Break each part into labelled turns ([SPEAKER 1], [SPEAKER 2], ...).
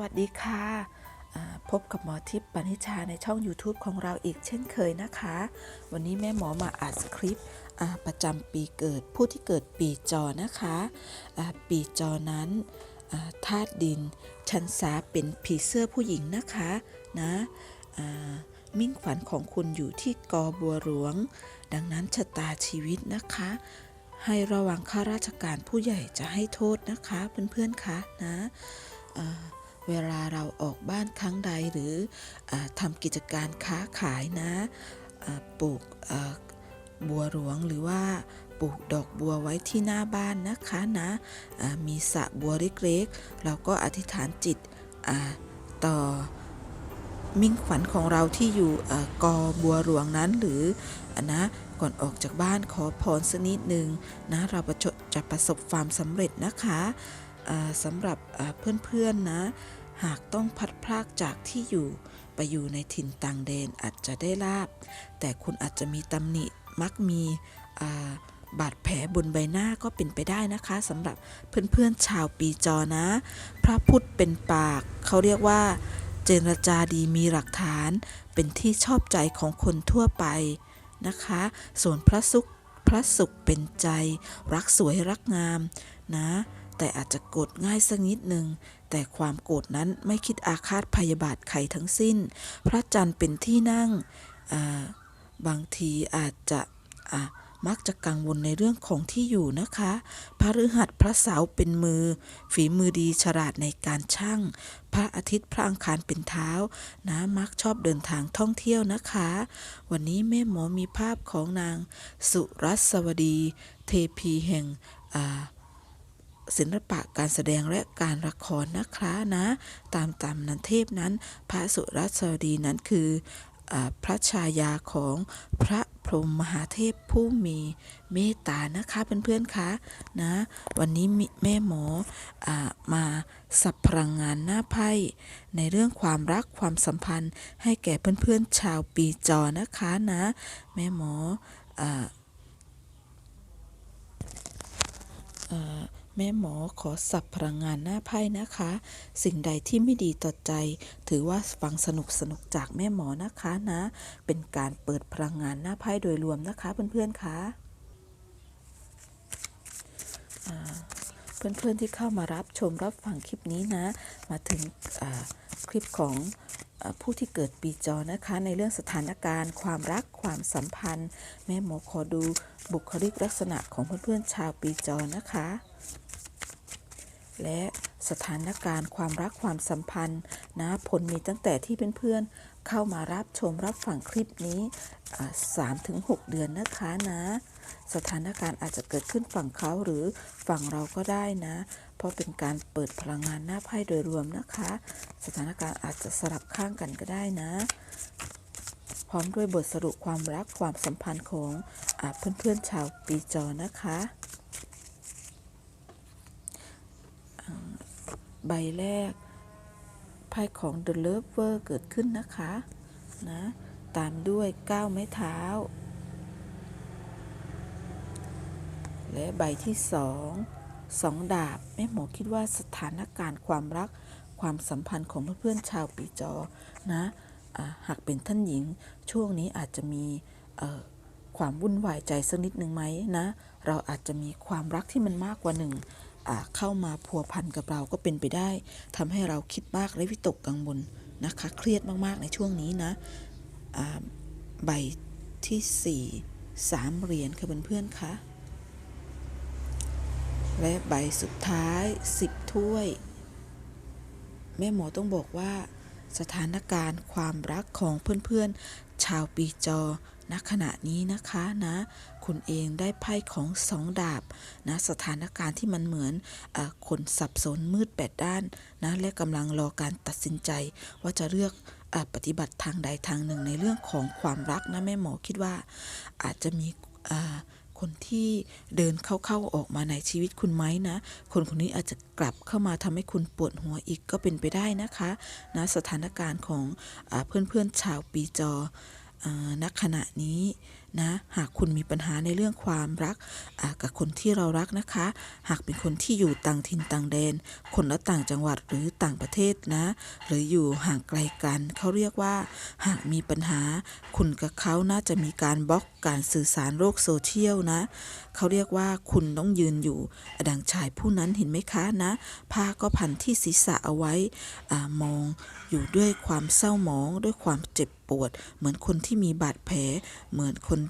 [SPEAKER 1] วัสดีค่ะ พบกับหมอทิพย์ปณิชาในช่อง YouTube ของเราอีกเช่นเคยนะคะ วันนี้แม่หมอมาอ่านสคริปประจำปีเกิดผู้ที่เกิดปีจอนะคะปีจอนั้นธาตุดิน ชันสาเป็นผีเสื้อผู้หญิงนะคะนะมิ่งฝันของคุณอยู่ที่กอบัวหลวง ดังนั้นชะตาชีวิตนะคะ ให้ระวังข้าราชการผู้ใหญ่จะให้โทษนะคะเพื่อนๆคะนะ เวลาเราออกบ้านครั้งใดหรืออทำกิจการค้าขายนะปลูกบัวหลวงหรือว่าปลูกดอกบัวไว้ที่หน้าบ้านนะคะนะมีสระบัวเล็กๆ เราก็อธิษฐานจิตต่อมิ่งฝันของเราที่อยู่กอบัวหลวงนั้นหรือนะก่อนออกจากบ้านขอพรสักนิดหนึ่งนะเราประจจะประสบความสำเร็จนะคะสำหรับเพื่อนๆนะ หากต้องพัดพรากจากที่อยู่ ไปอยู่ในถิ่นต่างแดนอาจจะได้ลาบ แต่คุณอาจจะมีตำหนิมักมีบาดแผลบนใบหน้าก็เป็นไปได้นะคะสำหรับเพื่อนๆชาวปีจอนะ พระพุทธเป็นปาก เขาเรียกว่า เจรจาดีมีหลักฐาน เป็นที่ชอบใจของคนทั่วไปนะคะ ส่วนพระสุขพระสุขเป็นใจ รักสวยรักงามนะ แต่อาจจะกรธง่ายสักนิดหนึ่ง แต่ความโกรธนั้นไม่คิดอาฆาตพยาบาทใครทั้งสิ้น พระจันทร์เป็นที่นั่ง บางทีอาจจะะมักจะกังวลในเรื่องของที่อยู่นะคะ พระฤหัสพระเสาเป็นมือ ฝีมือดีฉลาดในการช่าง พระอาทิตย์พระอังคารเป็นเท้า นะมักชอบเดินทางท่องเที่ยวนะคะ วันนี้แม่หมอมีภาพของนางสุรัสวดี เทพีแห่งอ่า ศิลปะการแสดงและการละครนะคะนะ ตามตามนันเทพนั้น พระสุรัสวดีนั้นคืออพระชายาของพระพรหมมหาเทพผู้มีเมตตานะคะเพื่อนๆคะนะวันนี้แม่หมออมาสับพลังงานหน้าไพ่ในเรื่องความรักความสัมพันธ์ให้แก่เพื่อนๆชาวปีจอนะคะนะ แม่หมอออ แม่หมอขอสับพลังงานหน้าไพ่นะคะ สิ่งใดที่ไม่ดีต่อใจ ถือว่าฟังสนุกสนุกจากแม่หมอนะคะนะ เป็นการเปิดพลังงานหน้าไพ่โดยรวมนะคะเพื่อนๆคะอ่าเพื่อนๆที่เข้ามารับชมรับฟังคลิปนี้นะ มาถึงคลิปของอผู้ที่เกิดปีจอนะคะ ในเรื่องสถานการณ์ ความรักความสัมพันธ์ แม่หมอขอดูบุคลิกลักษณะของเพื่อนๆชาวปีจอนะคะ และสถานการณ์ความรักความสัมพันธ์นะผลมีตั้งแต่ที่เพื่อนๆเข้ามารับชมรับฟังคลิปนี้สามถึงหเดือนนะคะนะ สถานการณ์อาจจะเกิดขึ้นฝั่งเขาหรือฝั่งเราก็ได้นะ เพราะเป็นการเปิดพลังงานหน้าไพ่โดยรวมนะคะ สถานการณ์อาจจะสลับข้างกันก็ได้นะ พร้อมด้วยบทสรุปความรักความสัมพันธ์ของอเพื่อนๆชาวปีจอนะคะอ่า ใบแรกไพ่ของ The Lover เกิดขึ้นนะคะนะตามด้วย9ไม้เท้า และใบที่สองสองดาบแม่หมอคิดว่าสถานการณ์ความรักความสัมพันธ์ของเพื่อนๆชาวปีจอนะอ่าหากเป็นท่านหญิงช่วงนี้อาจจะมีความวุ่นวายใจสักนิดหนึ่งไหมนะ เราอาจจะมีความรักที่มันมากกว่าหนึ่ง เข้ามาพัวพันกับเราก็เป็นไปได้ทำให้เราคิดมากและวิตกกังวลนะคะ เครียดมากๆในช่วงนี้นะใบที่สี่สามเหรียญค่ะเพื่อนๆคะและใบสุดท้าย 10 ถ้วย แม่หมอต้องบอกว่า สถานการณ์ความรักของเพื่อนๆ ชาวปีจอณขณะนี้นะคะนะ คุณเองได้ไพ่ของสองดาบนะสถานการณ์ที่มันเหมือนอคนสับสนมืดแปดด้านนะและกำลังรอการตัดสินใจว่าจะเลือกอปฏิบัติทางใดทางหนึ่งในเรื่องของความรักนะแม่หมอคิดว่าอาจจะมีคนที่เดินเข้าๆออกมาในชีวิตคุณไหมนะ คนคนนี้อาจจะกลับเข้ามาทำให้คุณปวดหัวอีกก็เป็นไปได้นะคะนะสถานการณ์ของอเพื่อนๆชาวปีจอออ่าณขณะนี้ นะหากคุณมีปัญหาในเรื่องความรักกับคนที่เรารักนะคะ หากเป็นคนที่อยู่ต่างถิ่นต่างแดน คนละต่างจังหวัดหรือต่างประเทศนะ หรืออยู่ห่างไกลกันเขาเรียกว่า หากมีปัญหา คุณกับเขาน่าจะมีการบล็อกการสื่อสารโลกโซเชียลนะเขาเรียกว่าคุณต้องยืนอยู่ ดังชายผู้นั้นเห็นไหมคะนะผ้าก็พันที่ศีรษะเอาไว้อมองอยู่ด้วยความเศร้าหมองด้วยความเจ็บปวด เหมือนคนที่มีบาดแผล เหมือนคน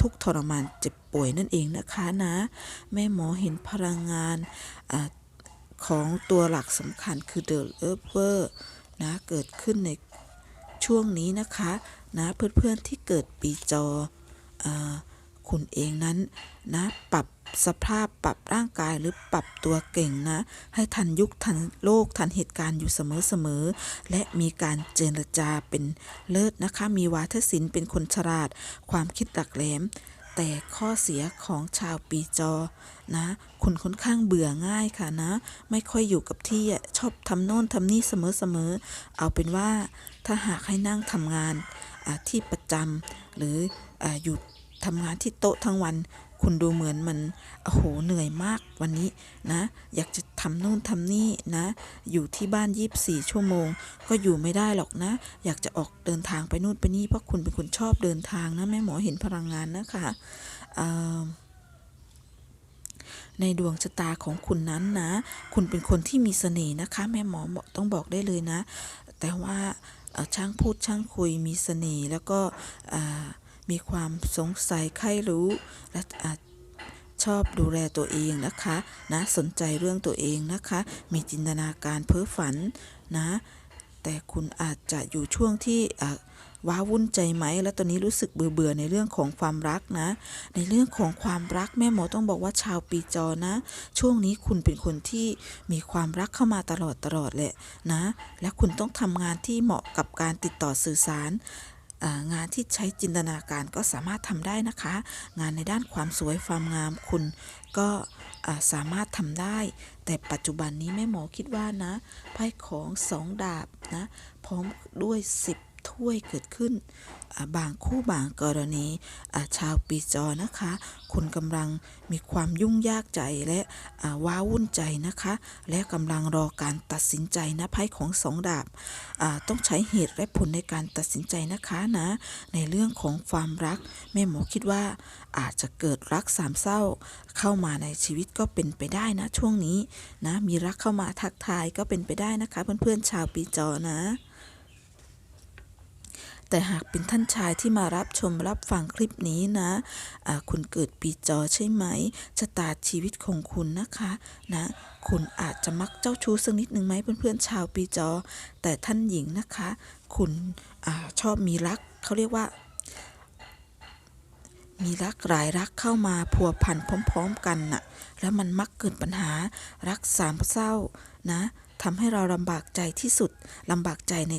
[SPEAKER 1] ทุกข์ทรมานเจ็บป่วยนั่นเองนะคะนะ แม่หมอเห็นพลังงานอของตัวหลักสำคัญคือ The Lover นะเกิดขึ้นในช่วงนี้นะคะ นะเพื่อนๆที่เกิดปีจออ คุณเองนั้นนะ ปรับสภาพปรับร่างกายหรือปรับตัวเก่งนะ ให้ทันยุคทันโลกทันเหตุการณ์อยู่เสมอๆ และมีการเจรจาเป็นเลิศนะคะ มีวาทศิลป์เป็นคนฉลาด ความคิดหลักแหลม แต่ข้อเสียของชาวปีจอนะ คุณค่อนข้างเบื่อง่ายค่ะนะ ไม่ค่อยอยู่กับที่ชอบทำโน่นทำนี่เสมอๆ เอาเป็นว่าถ้าหากให้นั่งทำงานที่ประจำหรือออยู่ ทำงานที่โต๊ะทั้งวัน คุณดูเหมือนมันโอ้โหเหนื่อยมากวันนี้นะ อยากจะทำโน่นทำนี่นะ อยู่ที่บ้าน24ชั่วโมง ก็อยู่ไม่ได้หรอกนะ อยากจะออกเดินทางไปนู่นไปนี่เพราะคุณเป็นคนชอบเดินทางนะแม่หมอเห็นพลังงานนะคะอ่าในดวงชะตาของคุณนั้นนะ คุณเป็นคนที่มีเสน่ห์นะคะ แม่หมอต้องบอกได้เลยนะ แต่ว่าช่างพูดช่างคุยมีเสน่ห์แล้วก็ มีความสงสัยใครรู้ และอชอบดูแลตัวเองนะคะ นะสนใจเรื่องตัวเองนะคะ มีจินตนาการเพ้อฝันนะ แต่คุณอาจจะอยู่ช่วงที่ว้าวุ่นใจไหม แล้วตอนนี้รู้สึกเบื่อเบื่อๆในเรื่องของความรักนะ ในเรื่องของความรักแม่หมอต้องบอกว่าชาวปีจอนะ ช่วงนี้คุณเป็นคนที่มีความรักเข้ามาตลอดตลอดแหละนะ และคุณต้องทำงานที่เหมาะกับการติดต่อสื่อสาร งานที่ใช้จินตนาการก็สามารถทำได้นะคะ งานในด้านความสวยความงามคุณก็าสามารถทำได้ แต่ปัจจุบันนี้แม่หมอคิดว่านะไพ่ของสองดาบนะพร้อมด้วยสิบ ถ้วยเกิดขึ้น บางคู่บางกรณีชาวปีจอนะคะ คุณกำลังมีความยุ่งยากใจและว้าวุ่นใจนะคะ และกำลังรอการตัดสินใจนะไพ่ของสองดาบต้องใช้เหตุและผลในการตัดสินใจนะคะนะ ในเรื่องของความรัก แม่หมอคิดว่าอาจจะเกิดรักสามเศร้า เข้ามาในชีวิตก็เป็นไปได้นะช่วงนี้นะมีรักเข้ามาทักทายก็เป็นไปได้นะคะ เพื่อนๆชาวปีจอนะ แต่หากเป็นท่านชายที่มารับชมรับฟังคลิปนี้นะะคุณเกิดปีจอใช่ไหมชะตาชีวิตของคุณนะคะนะคุณอาจจะมักเจ้าชู้สักนิดหนึ่งไหมเพื่อนๆชาวปีจอ แต่ท่านหญิงนะคะ คุณอชอบมีรักเขาเรียกว่า มีรักหลายรักเข้ามาพัวพันพร้อม ๆ กันน่ะแล้วมันมักเกิดปัญหารักสามเศร้านะทำให้เราลำบากใจที่สุดลำบากใจใน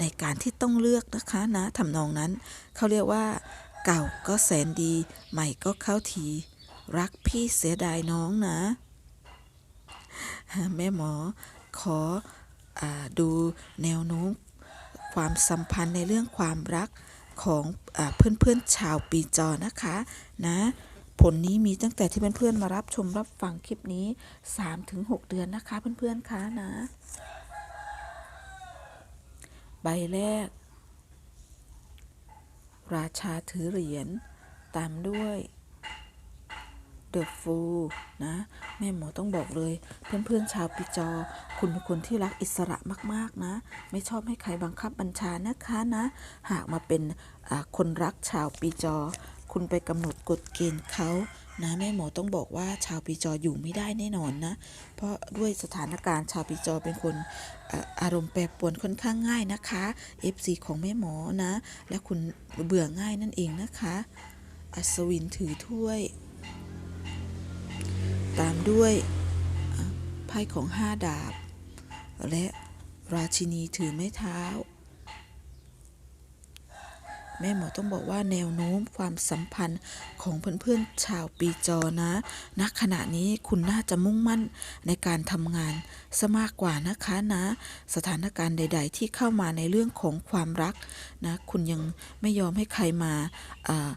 [SPEAKER 1] ในการที่ต้องเลือกนะคะนะทำนองนั้น เขาเรียกว่า เก่าก็แสนดี ใหม่ก็เข้าที รักพี่เสียดายน้องนะ แม่หมอขออดูแนวโน้มความสัมพันธ์ในเรื่องความรักของอเพื่อนๆชาวปีจอนะคะนะผลนี้มีตั้งแต่ที่เพื่อนๆมารับชมรับฟังคลิปนี้ 3-6 เดือนนะคะเพื่อนๆคะนะ ใบแรก ราชาถือเหรียญ ตามด้วยเดอะฟูนะ แม่หมอต้องบอกเลย เพื่อนๆชาวปีจอ คุณเป็นคนที่รักอิสระมากๆนะ ไม่ชอบให้ใครบังคับบัญชานะคะนะ หากมาเป็นคนรักชาวปีจอ คุณไปกำหนดกฎเกณฑ์เขา นะแม่หมอต้องบอกว่าชาวปีจออยู่ไม่ได้แน่นอนนะ เพราะด้วยสถานการณ์ชาวปีจอเป็นคนอาอารมณ์แปรปรวนค่อนข้างง่ายนะคะ FC ของแม่หมอนะ และคุณเบื่อง่ายนั่นเองนะคะ อัศวินถือถ้วย ตามด้วยไพ่ของห้าดาบ และราชินีถือไม้เท้า แม่หมอต้องบอกว่าแนวโน้มความสัมพันธ์ของเพื่อนๆชาวปีจอนะณขณะนี้คุณน่าจะมุ่งมั่นในการทำงานซะมากกว่านะคะนะ สถานการณ์ใด ๆ ที่เข้ามาในเรื่องของความรักนะคุณยังไม่ยอมให้ใครมาอ่า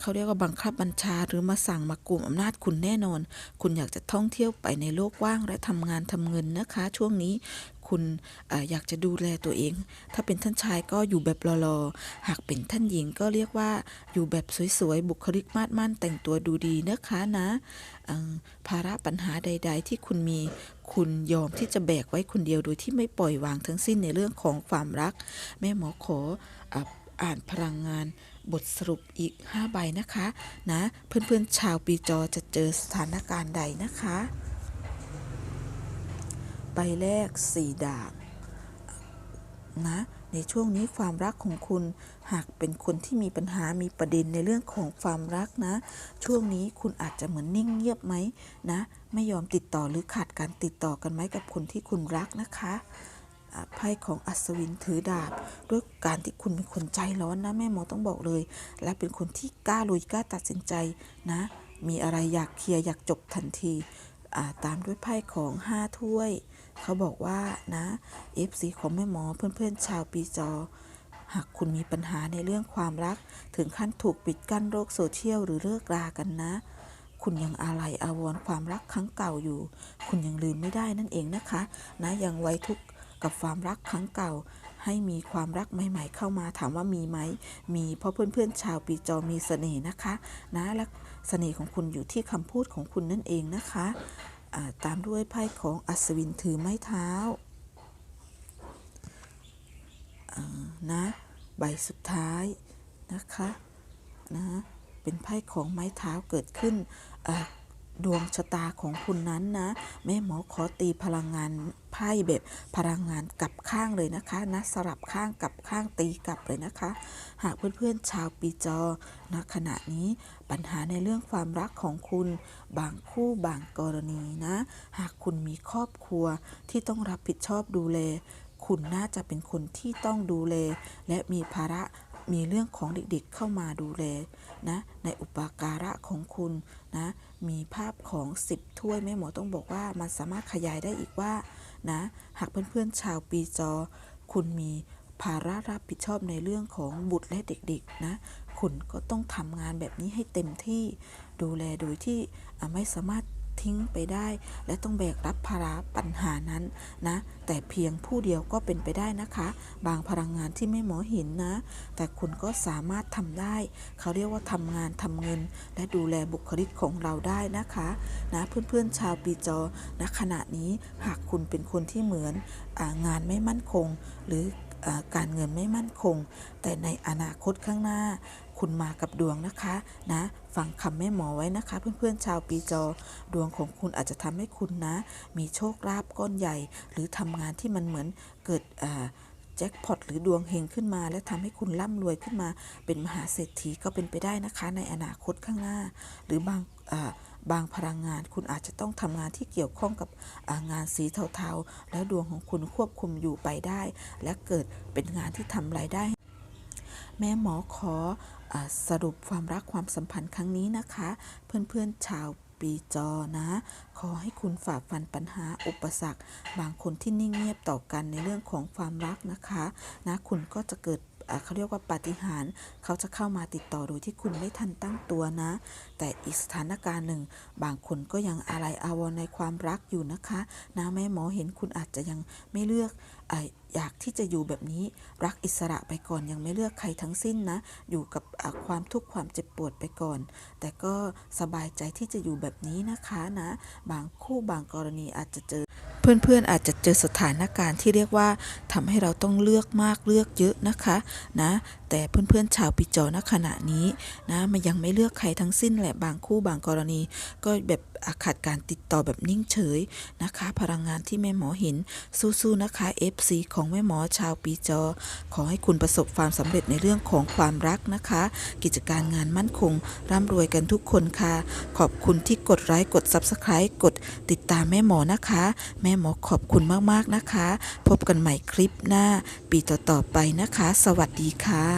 [SPEAKER 1] เขาเรียกว่าบังคับบัญชาหรือมาสั่งมากลุ่มอำนาจคุณแน่นอน คุณอยากจะท่องเที่ยวไปในโลกว่างและทำงานทำเงินนะคะ ช่วงนี้ คุณออยากจะดูแลตัวเอง ถ้าเป็นท่านชายก็อยู่แบบรอๆ หากเป็นท่านหญิงก็เรียกว่าอยู่แบบสวยๆ บุคลิกมาดมั่นแต่งตัวดูดีนะคะนะภาระปัญหาใด ๆ ที่คุณมีคุณยอมที่จะแบกไว้คนเดียวโดยที่ไม่ปล่อยวางทั้งสิ้นในเรื่องของความรัก แม่หมอขออะอ่านพลังงานบทสรุปอีก 5 ใบนะคะ นะ เพื่อนๆชาวปีจอจะเจอสถานการณ์ใดนะคะ ใบแรก4ดาบนะในช่วงนี้ความรักของคุณหากเป็นคนที่มีปัญหามีประเด็นในเรื่องของความรักนะ ช่วงนี้คุณอาจจะเหมือนนิ่งเงียบไหมนะ ไม่ยอมติดต่อหรือขาดการติดต่อกันไหมกับคนที่คุณรักนะคะไพ่ของอัศวินถือดาบ ด้วยการที่คุณเป็นคนใจร้อนนะแม่หมอต้องบอกเลย และเป็นคนที่กล้าลุยกล้าตัดสินใจนะ มีอะไรอยากเคลียร์อยากจบทันทีตามด้วยไพ่ของห้าถ้วย เขาบอกว่านะ FC ของแม่หมอเพื่อนๆชาวปีจอ หากคุณมีปัญหาในเรื่องความรัก ถึงขั้นถูกปิดกั้นโลกโซเชียลหรือเลิกรากันนะ คุณยังอาลัยอาวรณ์ความรักครั้งเก่าอยู่ คุณยังลืมไม่ได้นั่นเองนะคะ นะยังไว้ทุกข์กับความรักครั้งเก่าให้มีความรักใหม่ ๆ เข้ามาถามว่ามีไหม มีเพราะเพื่อนๆชาวปีจอมีเสน่ห์นะคะ นะและเสน่ห์ของคุณอยู่ที่คำพูดของคุณนั่นเองนะคะ ตามด้วยไพ่ของอัศวินถือไม้เท้านะใบสุดท้ายนะคะนะเป็นไพ่ของไม้เท้าเกิดขึ้น ดวงชะตาของคุณนั้นนะแม่หมอขอตีพลังงานไพ่แบบพลังงานกลับข้างเลยนะคะนะสลับข้างกลับข้างตีกลับเลยนะคะ หากเพื่อนๆชาวปีจอนะขณะนี้ปัญหาในเรื่องความรักของคุณบางคู่บางกรณีนะ หากคุณมีครอบครัวที่ต้องรับผิดชอบดูแล คุณน่าจะเป็นคนที่ต้องดูแล และมีภาระ มีเรื่องของเด็กๆเข้ามาดูแลนะในอุปการะของคุณนะมีภาพของ 10 ถ้วยแม่หมอต้องบอกว่ามันสามารถขยายได้อีกว่านะหากเพื่อนๆชาวปีจอ คุณมีภาระรับผิดชอบในเรื่องของบุตรและเด็กๆนะคุณก็ต้องทำงานแบบนี้ให้เต็มที่ดูแลโดยที่ไม่สามารถ ทิ้งไปได้ และต้องแบกรับภาระปัญหานั้นนะ แต่เพียงผู้เดียวก็เป็นไปได้นะคะ บางพลังงานที่ไม่หมอห็นนะ แต่คุณก็สามารถทำได้ เขาเรียกว่าทำงานทำเงิน และดูแลบุคลิกของเราได้นะคะนะเพื่อนๆชาวปีจอณขณะนี้หากคุณเป็นคนที่เหมือนองานไม่มั่นคง หรือการเงินไม่มั่นคง แต่ในอนาคตข้างหน้า คุณมากับดวงนะคะนะฟังคำแม่หมอไว้นะคะ เพื่อนๆชาวปีจอ ดวงของคุณอาจจะทำให้คุณนะ มีโชคลาภก้อนใหญ่ หรือทำงานที่มันเหมือนเกิดแจ็คพอตหรือดวงเฮงขึ้นมา และทำให้คุณร่ำรวยขึ้นมา เป็นมหาเศรษฐีก็เป็นไปได้นะคะ ในอนาคตข้างหน้า หรือบางบางพลังงานคุณอาจจะต้องทำงานที่เกี่ยวข้องกับงานสีเทาๆ แล้วดวงของคุณควบคุมอยู่ไปได้ และเกิดเป็นงานที่ทำรายได้ แม่หมอขออสรุปความรักความสัมพันธ์ครั้งนี้นะคะ เพื่อนๆชาวปีจอนะ ขอให้คุณฝ่าฟันปัญหาอุปสรรค บางคนที่นิ่งเงียบต่อกันในเรื่องของความรักนะคะ นะคุณก็จะเกิด เขาเรียกว่าปาฏิหาริย์เขาจะเข้ามาติดต่อโดยที่คุณไม่ทันตั้งตัวนะ แต่อีกสถานการณ์หนึ่ง บางคนก็ยังอะไรอาวรในความรักอยู่นะคะนะแม่หมอเห็นคุณอาจจะยังไม่เลือกออยากที่จะอยู่แบบนี้รักอิสระไปก่อนยังไม่เลือกใครทั้งสิ้นนะ อยู่กับความทุกข์ความเจ็บปวดไปก่อน แต่ก็สบายใจที่จะอยู่แบบนี้นะคะนะ บางคู่บางกรณีอาจจะเจอ เพื่อนๆอาจจะเจอสถานการณ์ที่เรียกว่าทำให้เราต้องเลือกมากเลือกเยอะนะคะนะแต่เพื่อนๆชาวปีจอณขณะนี้นะมันยังไม่เลือกใครทั้งสิ้นแหละบางคู่บางกรณี ก็แบบอะขาดการติดต่อแบบนิ่งเฉยนะคะ พลังงานที่แม่หมอเห็นสู้ๆนะคะ FC ของแม่หมอชาวปีจอ ขอให้คุณประสบความสำเร็จในเรื่องของความรักนะคะ กิจการงานมั่นคง ร่ำรวยกันทุกคนค่ะ ขอบคุณที่กดไลค์กด Subscribe กดติดตามแม่หมอนะคะ แม่หมอขอบคุณมากๆนะคะ พบกันใหม่คลิปหน้าปีต่อๆไปนะคะ สวัสดีค่ะ